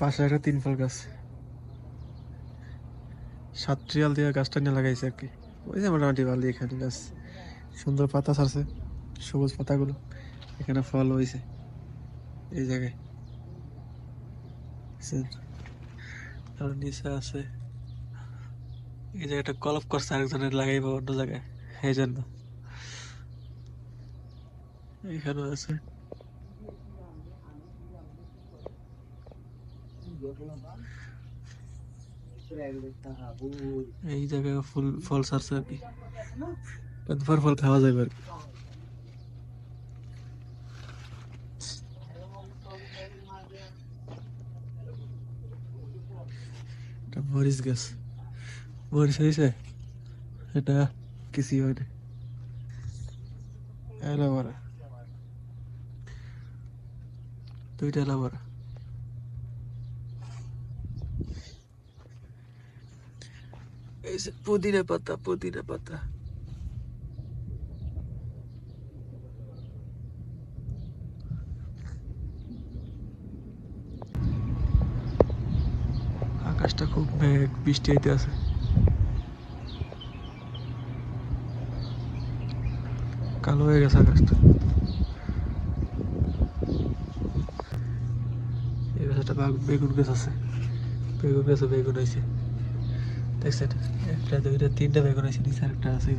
বাসায় একটা তিন ফল গাছ। সাত রিয়াল দিয়ে গাছটা নিয়ে লাগাইছে আর কি। ওই যে মোটামুটি ভালো এখানে গাছ। সুন্দর পাতা ছাড়ছে, সবুজ পাতাগুলো। এখানে ফল হয়েছে এই জায়গায়? আর নিচে আছে, এই জায়গাটা কলপ করছে আরেকজনের লাগাইব অন্য জায়গায় এই জন্য এখানেও আছে। এই জায়গায় ফুল, ফল ছাড়ছে আর কি। কতবার ফল খাওয়া যাবে আর কি। মরিচ গাছ। মরিচ হয়েছে? এটা কিছুই হয় না অ্যালোভেরা। দুইটা অ্যালোভেরা এই যে পুদিনা পাতা পুদিনা পাতা। আকাশটা খুব মেঘ, বৃষ্টি হইতে আছে। কালো হয়ে গেছে আকাশটা। এই গাছে একটা বাগ- বেগুন গাছ আছে। বেগুন গাছে বেগুন হয়েছে দেখছেন? একটা দুইটা তিনটা বেগুন আছে নিচে একটা আছে